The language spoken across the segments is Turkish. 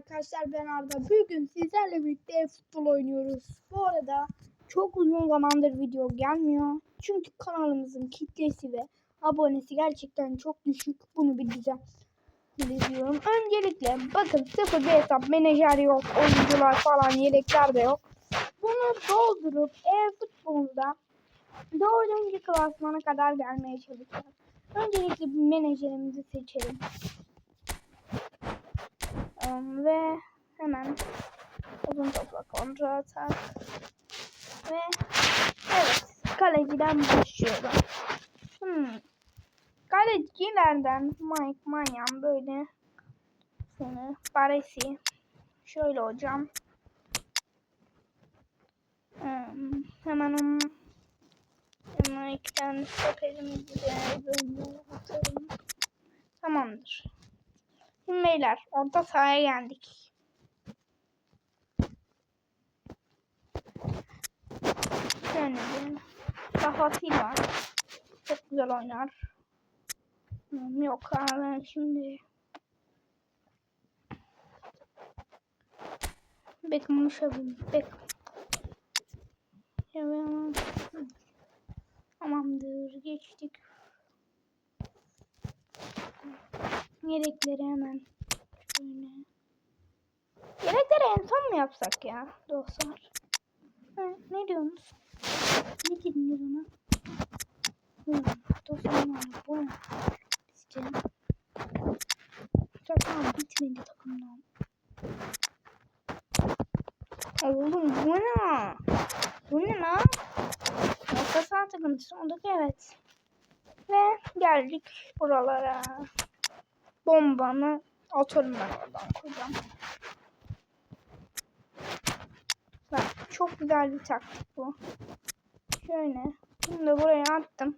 arkadaşlar ben Arda. Bugün sizlerle birlikte futbol oynuyoruz. Bu arada çok uzun zamandır video gelmiyor. Çünkü kanalımızın kitlesi ve abonesi gerçekten çok düşük. Bunu bir düzenliyorum. Öncelikle bakın sıfır bir hesap menajer yok. Oyuncular falan yedekler de yok. Bunu doldurup e-futbolda dördüncü klasmana kadar gelmeye çalışacağız. Öncelikle bir menajerimizi seçelim. Um, ve hemen uzun topla kontrol atak. Ve evet kaleciden başlıyorum. Hmm. Kalecilerden Mike Manyan böyle sonra Baresi şöyle hocam. Hmm, hemen onun tane stoperimizi de böyle atalım. Tamamdır. Şimdi beyler orta sahaya geldik. Şöyle bir Rafa Silva. Çok güzel oynar. Hmm, Yok abi şimdi Beckham'ı şöyle Beckham. Evet. Tamamdır geçtik. Yedekleri hemen şöyle. Yedekleri en son mu yapsak ya dostlar? Ha, ne diyorsunuz? Ne dediniz ona? Hmm, dostlar bu ne? İşte. Zaten bitmedi takımdan. Oğlum bu ne? Bu ne lan? Orta saha takıntısı olduk evet. Ve geldik buralara. Bombamı atarım ben oradan koyacağım. Bak çok güzel bir taktik bu. Şöyle. Bunu da buraya attım.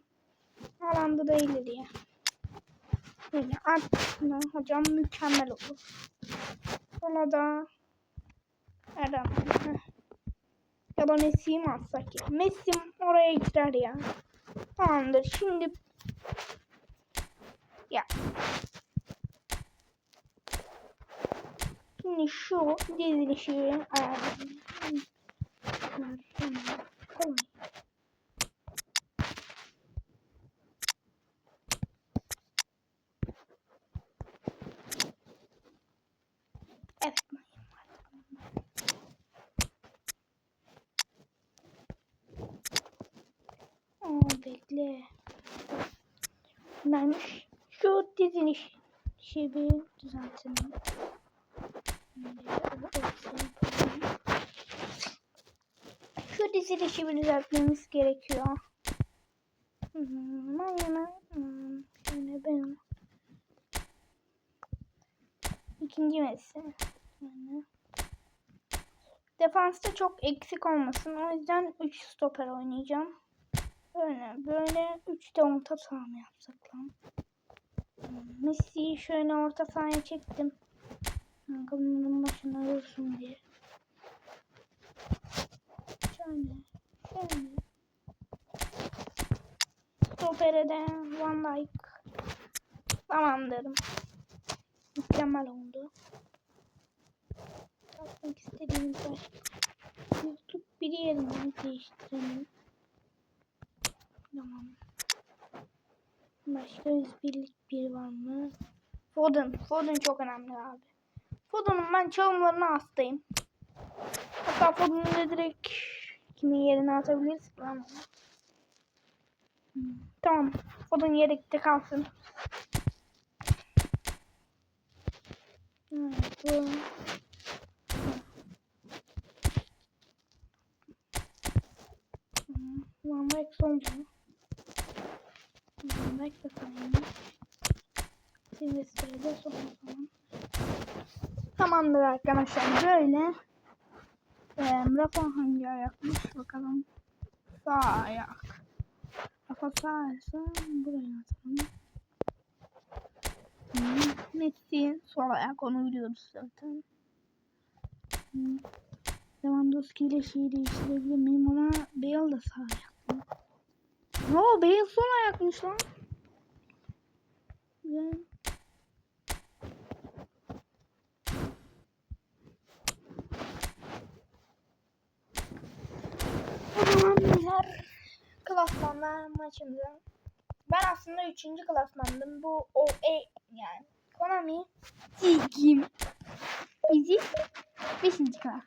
Alanda da ileriye. Böyle attım. Hocam mükemmel olur. Sonra da Erdem. Ya da Messi'yi mi atsak ya? Messi oraya girer ya. Tamamdır. Şimdi ya. Şimdi şu dizilişi. Kolay. Bekle. Ben şu diziliş şey bir düzeltelim. Şu dizilişi bir düzeltmemiz gerekiyor. Şöyle ben ikinci mesele. Defansta çok eksik olmasın. O yüzden 3 stoper oynayacağım. Böyle böyle 3 de orta saha mı yapsak lan? Messi'yi şöyle orta sahaya çektim. Kankamın başına dursun diye. Şöyle. Şöyle. Stopere de Van Dijk. Tamamdır. Mükemmel oldu. Yapmak istediğimiz başka. YouTube bir yerini değiştirelim. Tamam. Başka birlik bir var mı? Foden. Foden çok önemli abi. Foden'ın ben çalımlarına hastayım. Hatta Foden'ı da direkt kimin yerine atabiliriz lan. Hmm, Tamam. Foden yedekte kalsın. Evet, bu. Hmm, Van Dijk sondu. Van Dijk da sayın. Silvestre'de son zaman. Tamamdır arkadaşlar böyle. Ee, Rafa hangi ayakmış bakalım. Sağ ayak. Rafa sağ buraya atalım. Hmm, Messi sol ayak onu biliyoruz zaten. Hmm. Lewandowski ile şeyi değiştirebilir miyim ama Bale da sağ ayak. No Bale sol ayakmış lan. Güzel. Klasmanlar maçında ben aslında 3. klasmandım. Bu o e yani Konami kim? Bizi 5. klasman.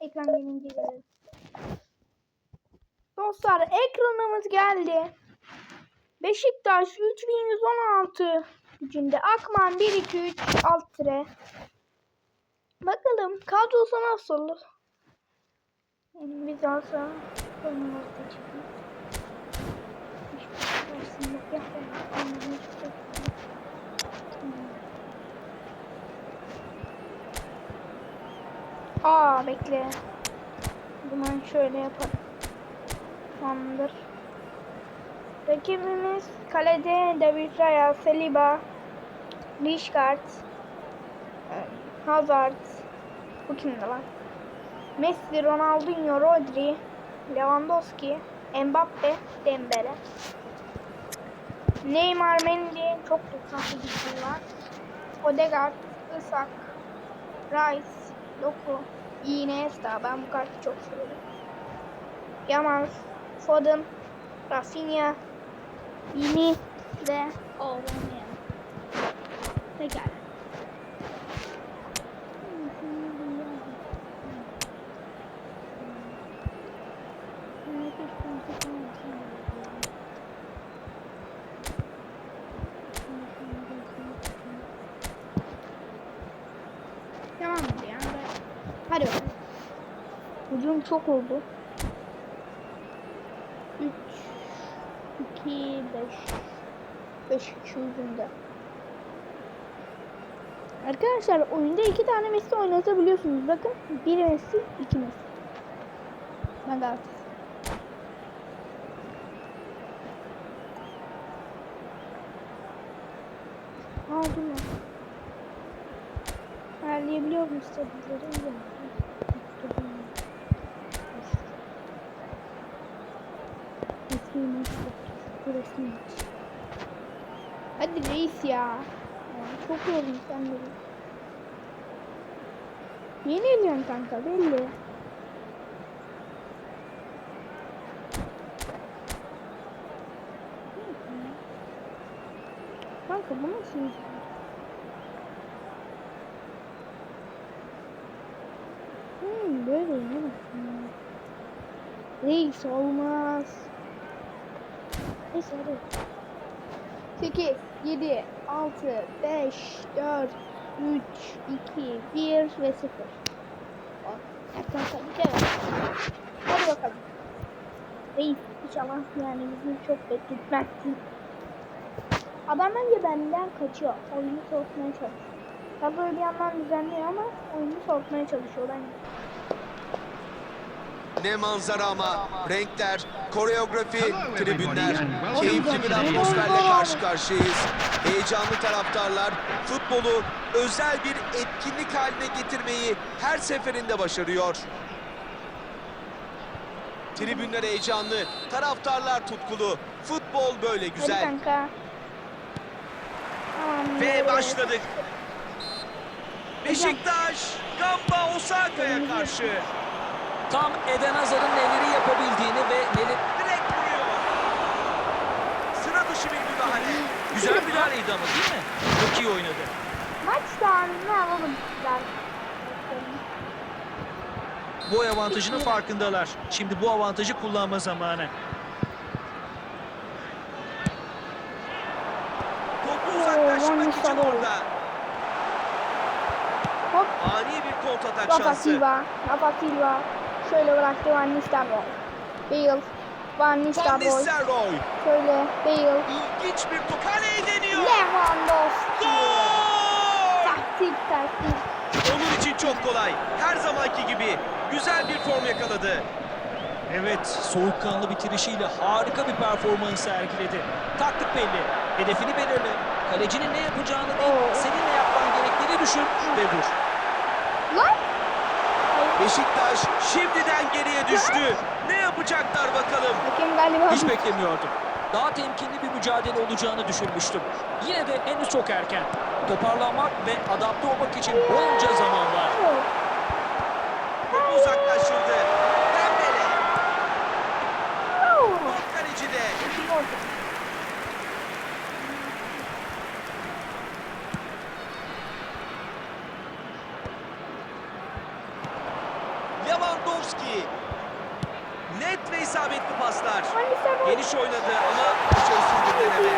Ekran gelince geliriz. Dostlar ekranımız geldi. Beşiktaş 3116 gücünde Akman 1 2 3 alt tire. Kadrosu nasıl olur? Oynamazsa çıkıyor. Hiçbir şey. Yapmayalım. Aa bekle. Zaman şöyle yapalım. Tamamdır. Rakibimiz kalede David Raya, Saliba, Lishkart, Hazard, bu kimdi lan? Messi, Ronaldinho, Rodri, Lewandowski, Mbappe, Dembele. Neymar, Mendy, çok tutsaklı bir var. Odegaard, Isak, Rice, Doku, Iniesta. Ben bu kartı çok seviyorum. Yamal, Foden, Rafinha, Vini ve Aubameyang. Pekala. Hadi bakalım. Hücum çok oldu. 3 2 5 5 2 hücumda. Arkadaşlar oyunda iki tane Messi oynatabiliyorsunuz. Bakın bir Messi, iki Messi. Ben Galatasaray. Lan. Ayarlayabiliyor muyum stabilleri? Yapacağız. Bu resmi maç. Hadi reis ya. ya çok yoruldum sen de. Yeni eliyorsun kanka belli. Kanka bu nasıl iş? Hmm, böyle oynamaz. Reis olmaz. Neyse hadi. 8, 7, 6, 5, 4, 3, 2, 1 ve 0. Erken tabii ki evet. Hadi bakalım. Reis inşallah yani bizi çok bekletmezsin. Adam bence benden kaçıyor. Oyunu soğutmaya çalışıyor. Böyle bir yandan düzenliyor ama oyunu soğutmaya çalışıyor bence. Ne manzara ama renkler, koreografi, tribünler, keyifli bir atmosferle karşı karşıyayız. Heyecanlı taraftarlar futbolu özel bir etkinlik haline getirmeyi her seferinde başarıyor. Tribünler heyecanlı, taraftarlar tutkulu. Futbol böyle güzel. Ve başladık. Beşiktaş, Gamba Osaka'ya karşı. Tam Eden Hazar'ın neleri yapabildiğini ve neler... Direkt vuruyor. Sıra dışı bir müdahale. Güzel müdahaleydi ama değil mi? Çok iyi oynadı. Maç sahanını alalım sizler. Boy avantajının farkındalar. Şimdi bu avantajı kullanma zamanı. Topu yanlış için orada. Hop. Ani bir kontratak Rafa şansı. Silva. Rafa Silva. Şöyle bıraktı Van Nistelrooy. Bale. Van Nistelrooy. Şöyle Bale. İlginç bir top. Kaleye deniyor. Lewandowski. Gol! Taktik taktik. Onun için çok kolay. Her zamanki gibi. Güzel bir form yakaladı. Evet, soğukkanlı bitirişiyle harika bir performans sergiledi. Taktik belli. Hedefini belirle. Kalecinin ne yapacağını değil, senin ne yapman gerektiğini düşün ve vur. Lan. Beşiktaş şimdiden geriye düştü. Ne yapacaklar bakalım. Hakem galiba. Hiç beklemiyordum. Daha temkinli bir mücadele olacağını düşünmüştüm. Yine de henüz çok erken. Toparlanmak ve adapte olmak için bolca zaman var. uzaklaştırdı. Dembele. Top kalecide. İyi oldu. Lewandowski. Net ve isabetli paslar. Hani Geniş oynadı ama başarısız bir deneme.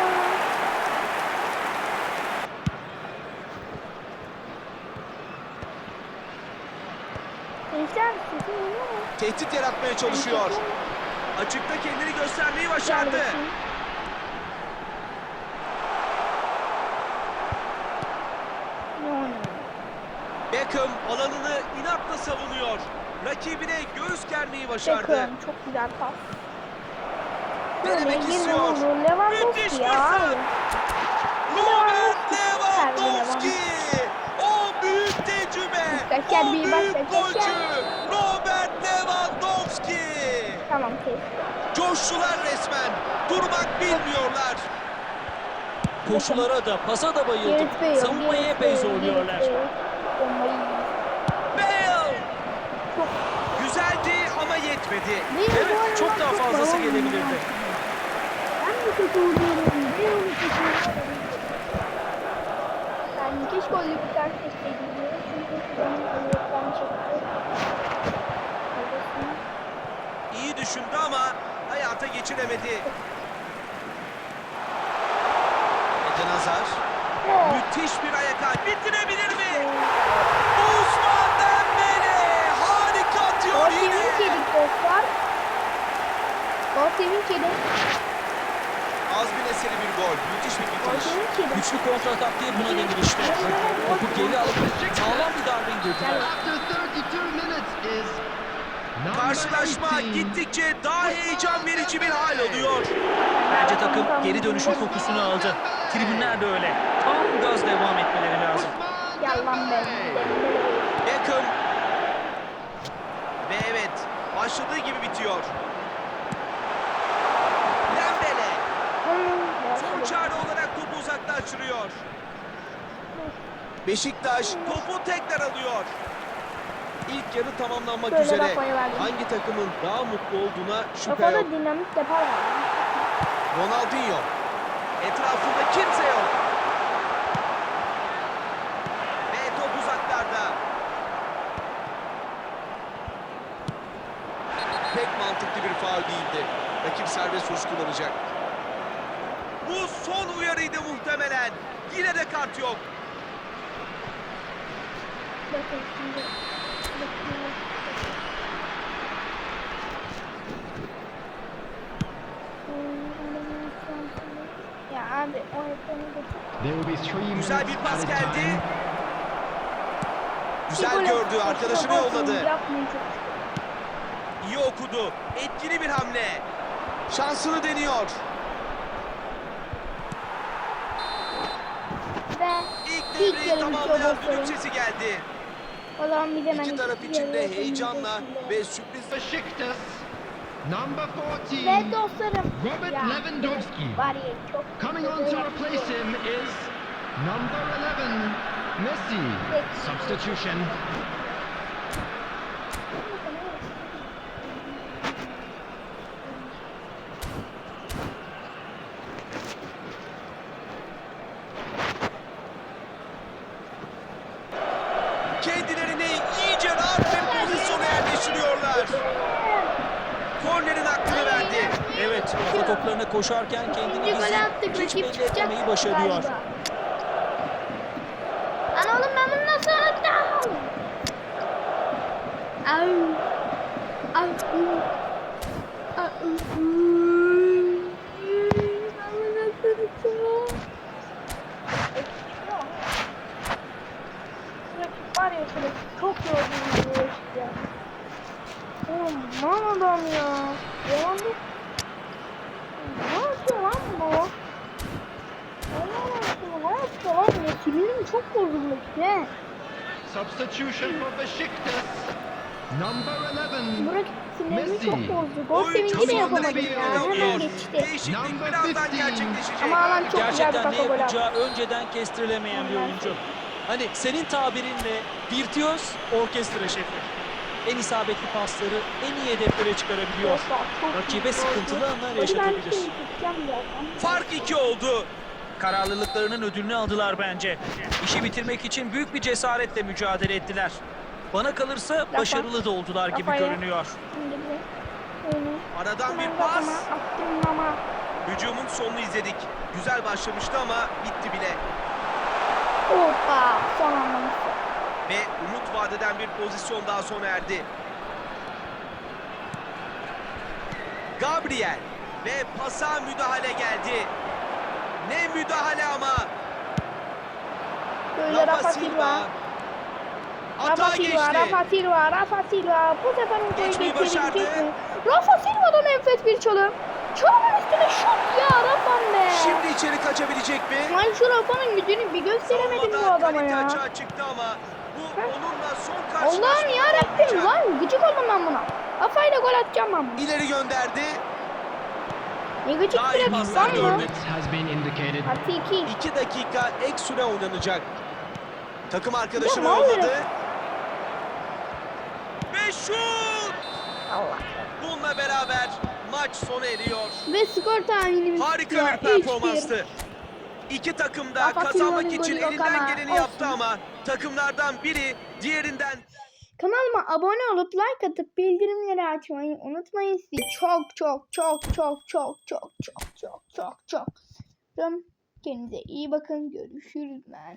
Tehdit yaratmaya çalışıyor. Açıkta kendini göstermeyi başardı. Beckham alanını inatla savunuyor. Rakibine göğüs germeyi başardı. Beckham çok güzel pas. Denemek istiyor. olur. Lewandowski Müthiş ya. fırsat. Robert Lewandowski. O büyük tecrübe. O bir büyük golcü. Robert Lewandowski. Tamam kes. Coştular resmen. Durmak bilmiyorlar. Koşulara da pasa da bayıldı. Gareth Bale. Savunmayı epey zorluyorlar. Bale. Güzeldi ama yetmedi. Bir Evet çok daha fazlası gelebilirdi. Kötü mi kötü oynuyorum? Yani keşke öyle bir ders etseydim diye. Çünkü benim öğretmen çekti. İyi düşündü ama hayata geçiremedi. Eden Hazar. Müthiş bir ayak hal. Bitirebilir mi? Osman Dembele. Harika atıyor Gol yine. sevinç yedik dostlar. Gol sevinç yedik. Az bir eseri bir gol. Müthiş bir bitiriş. Güçlü kontratak diye buna denir işte. Topu geri alıp sağlam bir darbe indirdiler. After 32 minutes is number Karşılaşma 18. gittikçe daha heyecan verici bir hal alıyor. Bence takım geri dönüşün kokusunu aldı. Tribünler de öyle. Tam gaz devam etmeleri lazım. Yalan be. Beckham. Ve evet başladığı gibi bitiyor. Dembele. Son çare olarak topu uzaklaştırıyor. Beşiktaş topu tekrar alıyor. İlk yarı tamamlanmak Şöyle üzere. Hangi takımın daha mutlu olduğuna şüphe yok. Dinamik var. Ronaldinho. Etrafında kimse yok. Ve top uzaklarda. Pek mantıklı bir faul değildi. Rakip serbest vuruş kullanacak. Muhtemelen. Yine de kart yok. Bakın şimdi. Ya abi o ekranı Güzel bir pas geldi. Güzel gördü. Arkadaşını yolladı. İyi okudu. Etkili bir hamle. Şansını deniyor. Ve İlk İlk devreyi yarı tamamlayan düdük sesi geldi. İki taraf ikinci için de yarıya heyecanla ve sürpriz Besiktas. Number 14. Ve dostlarım. Robert ya, Lewandowski. Var ya çok Coming on to replace him is number 11, Messi. Substitution. Evet, kafa toplarına koşarken kendini İkinci bizi attık. hiç Rakip belli çıkacak. etmemeyi başarıyor. galiba. Lan oğlum ben bunu nasıl unuttum? Au. Au. Au. Ben bunu nasıl unuttum? Rakip var ya şöyle çok yorgun bir ya. Oğlum ne adam ya? Yalan bu. Ne yapıyor lan bu? Allah aşkına ne yapıyor lan? Sinirim çok bozulmuş ne? Substitution for Besiktas. Number 11, Burak sinirimi Messi. çok bozdu. Gol Oyuncu sevinci de son yapamadım derece ya. iyi Hemen geçti. Number birazdan 15. gerçekleşecek. Ama alan çok güzel bir Gerçekten ne kafa gol attı. önceden kestirilemeyen bir oyuncu. Hani senin tabirinle virtüöz orkestra şefi. En isabetli pasları en iyi hedeflere çıkarabiliyor. Rakibe iyi sıkıntılı anlar Ben yaşatabilir. şey. Fark iki oldu. Kararlılıklarının ödülünü aldılar bence. İşi bitirmek için büyük bir cesaretle mücadele ettiler. Bana kalırsa başarılı da oldular gibi görünüyor. Aradan bir pas. Hücumun sonunu izledik. Güzel başlamıştı ama bitti bile. hoppa son anlamış. Ve umut vadeden bir pozisyon daha sona erdi. Gabriel ve pasa müdahale geldi. Ne müdahale ama. Böyle Rafa Silva. Rafa Silva. Rafa Silva, Rafa Silva. Bu sefer ortaya geçebilecek mi? Rafa Silva'dan enfes bir çalım. Çalımın üstüne şut ya Rafa'm be. Şimdi içeri kaçabilecek mi? Lan şu Rafa'nın gücünü bir gösteremedim bu adama ya. açığa çıktı ama bu onunla son karşılaşma Allah'ım yarabbim lan gıcık oldum ben buna. Kafayla gol atacağım ben bunu. İleri gönderdi. Ne gıcık Daha iyi bir paslar lan bu. gördük. has been indicated. Artı iki. 2 dakika ek süre oynanacak. Takım arkadaşını Ya, oluyor? yolladı. Ve şut! Allah. Bununla beraber maç sona eriyor. Ve skor tahminimiz Harika ya, bir 3-1. performanstı. İki takım da kazanmak için golü yok elinden ama geleni olsun. yaptı ama takımlardan biri diğerinden Kanalıma abone olup like atıp bildirimleri açmayı unutmayın. Sizi çok çok çok çok çok çok çok çok çok çok. Kendinize iyi bakın. Görüşürüz ben.